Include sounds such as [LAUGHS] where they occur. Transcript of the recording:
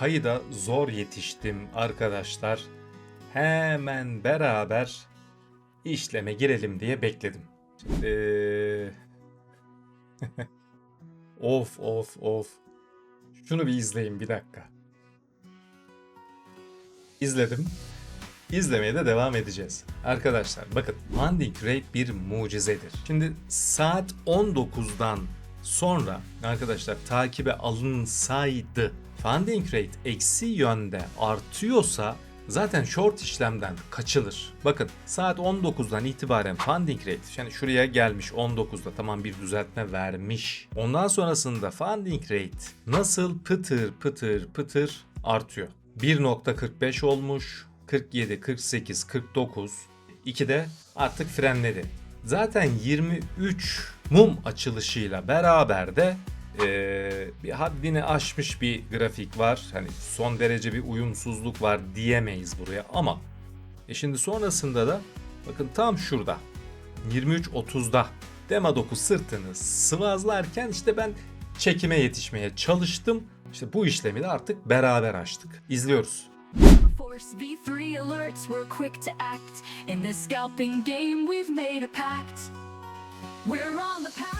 kayıda zor yetiştim arkadaşlar. Hemen beraber işleme girelim diye bekledim. Ee... [LAUGHS] of of of. Şunu bir izleyin bir dakika. İzledim. İzlemeye de devam edeceğiz. Arkadaşlar bakın funding rate bir mucizedir. Şimdi saat 19'dan sonra arkadaşlar takibe alınsaydı funding rate eksi yönde artıyorsa zaten short işlemden kaçılır. Bakın saat 19'dan itibaren funding rate yani şuraya gelmiş 19'da tamam bir düzeltme vermiş. Ondan sonrasında funding rate nasıl pıtır pıtır pıtır artıyor. 1.45 olmuş. 47, 48, 49. 2'de artık frenledi. Zaten 23 mum açılışıyla beraber de eee, bir haddini aşmış bir grafik var. Hani son derece bir uyumsuzluk var diyemeyiz buraya ama e şimdi sonrasında da bakın tam şurada 23.30'da Demadoku sırtını sıvazlarken işte ben çekime yetişmeye çalıştım. İşte bu işlemi de artık beraber açtık. İzliyoruz. Force V3 alerts, we're quick to act. In this scalping game, we've made a pact. We're on the path.